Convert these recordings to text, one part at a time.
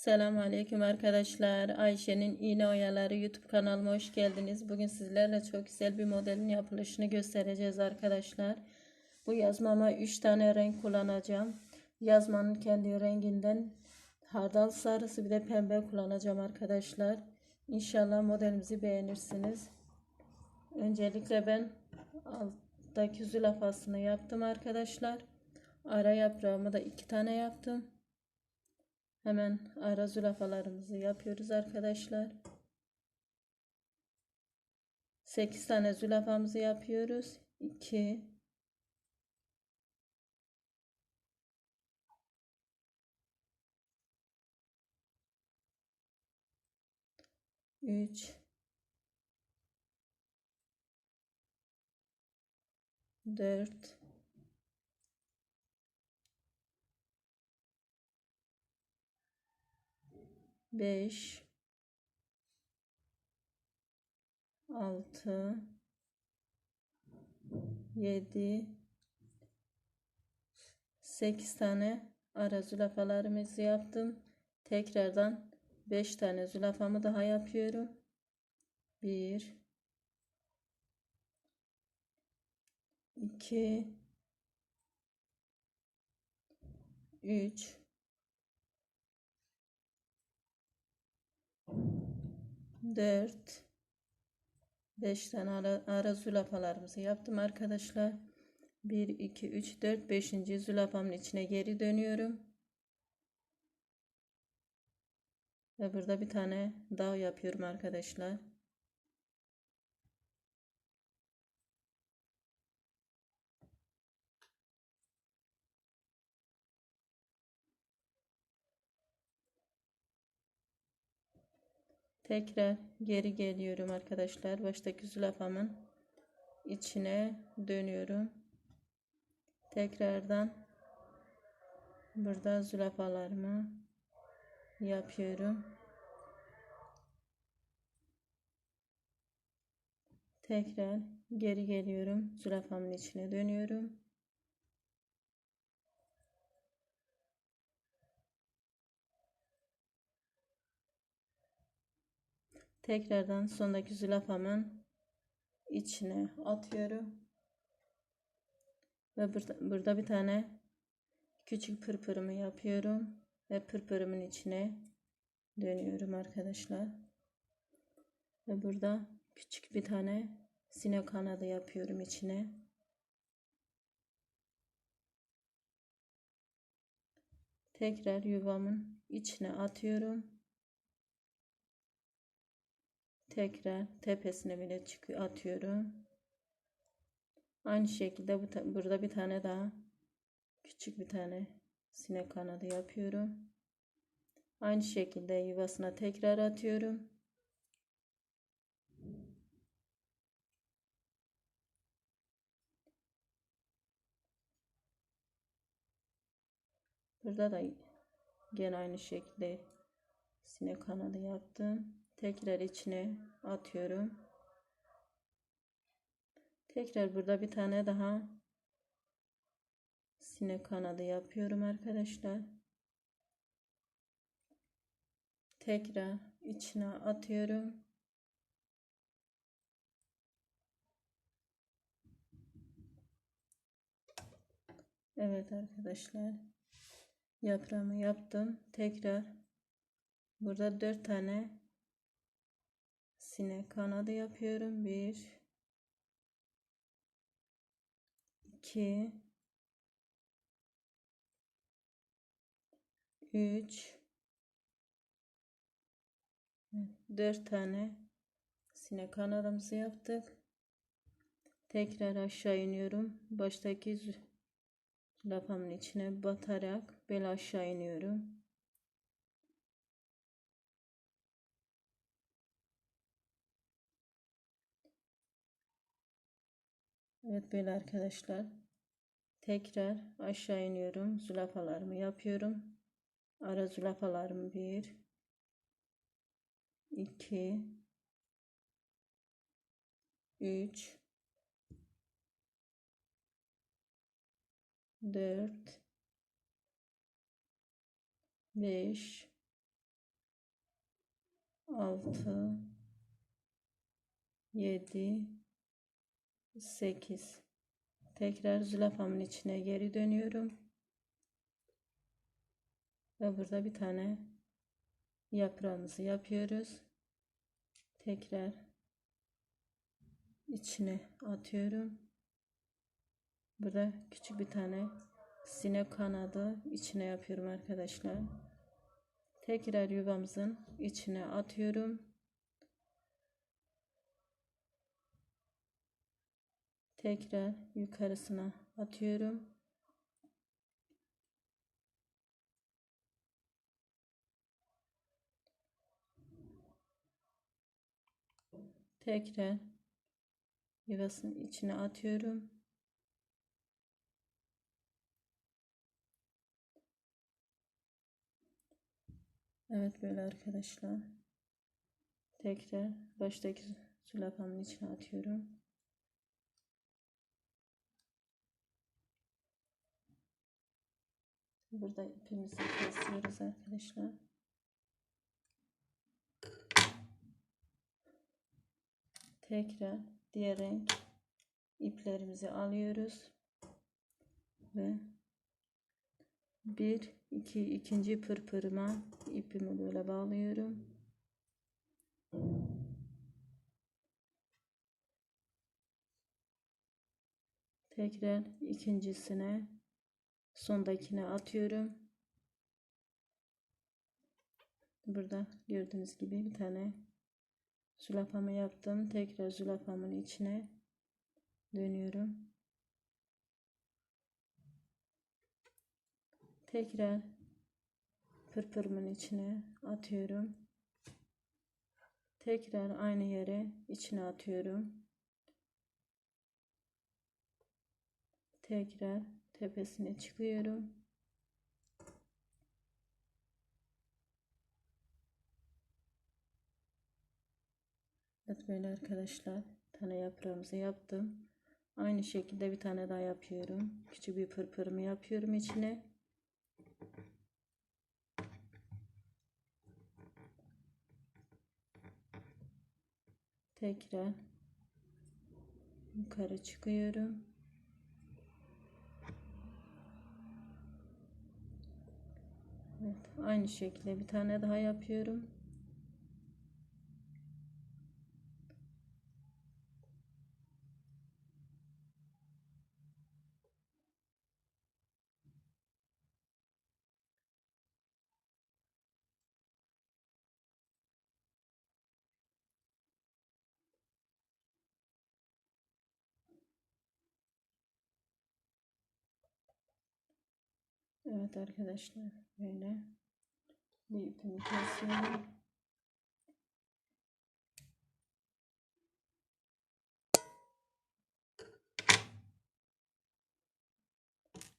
Selamünaleyküm arkadaşlar. Ayşe'nin İğne Oyaları YouTube kanalıma hoş geldiniz. Bugün sizlerle çok güzel bir modelin yapılışını göstereceğiz arkadaşlar. Bu yazmama 3 tane renk kullanacağım. Yazmanın kendi renginden hardal sarısı bir de pembe kullanacağım arkadaşlar. İnşallah modelimizi beğenirsiniz. Öncelikle ben alttaki zülafasını yaptım arkadaşlar. Ara yaprağımı da 2 tane yaptım. Hemen ara zülafalarımızı yapıyoruz arkadaşlar. 8 tane zülafamızı yapıyoruz. 2 3 4 5 6 7 8 tane ara zülafalarımızı yaptım. Tekrardan 5 tane zülafamı daha yapıyorum. 1 2 3 4 5 tane ara, ara zülafalarımızı yaptım arkadaşlar. 1 2 3 4 5. zülafamın içine geri dönüyorum. Ve burada bir tane dağ yapıyorum arkadaşlar. Tekrar geri geliyorum arkadaşlar. Baştaki zülafamın içine dönüyorum. Tekrardan burada zülafalarımı yapıyorum. Tekrar geri geliyorum. Zülafamın içine dönüyorum. Tekrardan sondaki zülafamın içine atıyorum. Ve burada, burada bir tane küçük pırpırımı yapıyorum. Ve pırpırımın içine dönüyorum arkadaşlar. Ve burada küçük bir tane sinek kanadı yapıyorum içine. Tekrar yuvamın içine atıyorum. Tekrar tepesine bile çıkıyor atıyorum. Aynı şekilde bu burada bir tane daha küçük bir tane sinek kanadı yapıyorum. Aynı şekilde yuvasına tekrar atıyorum. Burada da gene aynı şekilde sinek kanadı yaptım. Tekrar içine atıyorum. Tekrar burada bir tane daha sinek kanadı yapıyorum arkadaşlar. Tekrar içine atıyorum. Evet arkadaşlar. Yaprağımı yaptım. Tekrar burada dört tane sinek kanadı yapıyorum. Bir, iki, üç, dört tane sinek kanadımızı yaptık. Tekrar aşağı iniyorum. Baştaki lafamın içine batarak böyle aşağı iniyorum. Evet böyle arkadaşlar. Tekrar aşağı iniyorum. Zülafalarımı yapıyorum. Ara zülafalarımı 1 2 3 4 5 6 7 8 tekrar zülafamın içine geri dönüyorum. Ve burada bir tane yaprağımızı yapıyoruz. Tekrar içine atıyorum. Burada küçük bir tane sinek kanadı içine yapıyorum arkadaşlar. Tekrar yuvamızın içine atıyorum tekrar yukarısına atıyorum tekrar yuvasının içine atıyorum Evet böyle arkadaşlar. Tekrar baştaki sülafamın içine atıyorum. Burada ipimizi kesiyoruz arkadaşlar. Tekrar diğer renk iplerimizi alıyoruz ve bir iki ikinci pırpırıma ipimi böyle bağlıyorum. Tekrar ikincisine sondakine atıyorum. Burada gördüğünüz gibi bir tane zülafamı yaptım. Tekrar zülafamın içine dönüyorum. Tekrar pırpırımın içine atıyorum. Tekrar aynı yere içine atıyorum. Tekrar tepesine çıkıyorum. Evet böyle arkadaşlar tane yaprağımızı yaptım. Aynı şekilde bir tane daha yapıyorum. Küçük bir pırpırımı yapıyorum içine. Tekrar yukarı çıkıyorum. Aynı şekilde bir tane daha yapıyorum. Evet arkadaşlar böyle bir ipimi kesiyorum.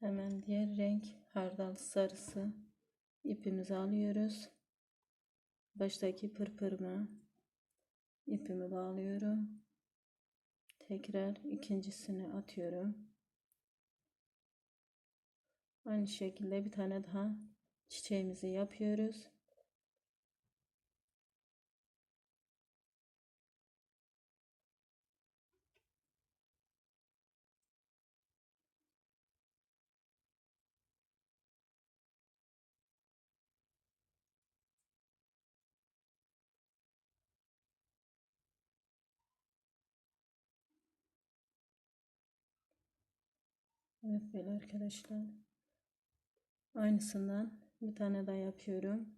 Hemen diğer renk hardal sarısı ipimizi alıyoruz. Baştaki pırpırıma ipimi bağlıyorum. Tekrar ikincisini atıyorum. Aynı şekilde bir tane daha çiçeğimizi yapıyoruz. Evet arkadaşlar. Aynısından bir tane daha yapıyorum.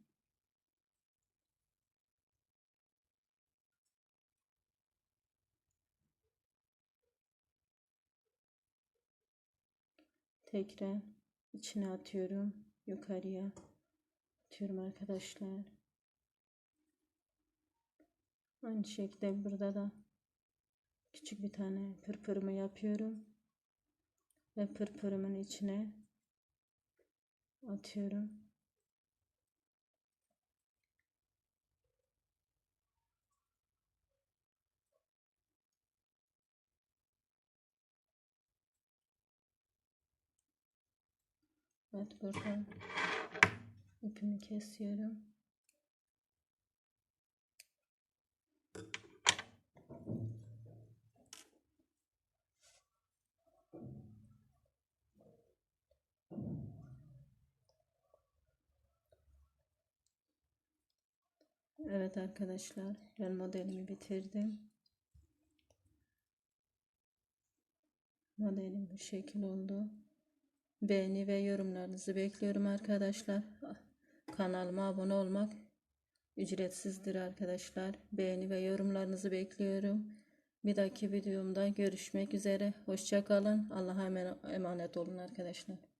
Tekrar içine atıyorum. Yukarıya atıyorum arkadaşlar. Aynı şekilde burada da küçük bir tane pırpırımı yapıyorum. Ve pırpırımın içine atıyorum. Evet buradan ipimi kesiyorum. Evet arkadaşlar ben modelimi bitirdim. Modelim bu şekil oldu. Beğeni ve yorumlarınızı bekliyorum arkadaşlar. Kanalıma abone olmak ücretsizdir arkadaşlar. Beğeni ve yorumlarınızı bekliyorum. Bir dahaki videomda görüşmek üzere. Hoşça kalın. Allah'a eman- emanet olun arkadaşlar.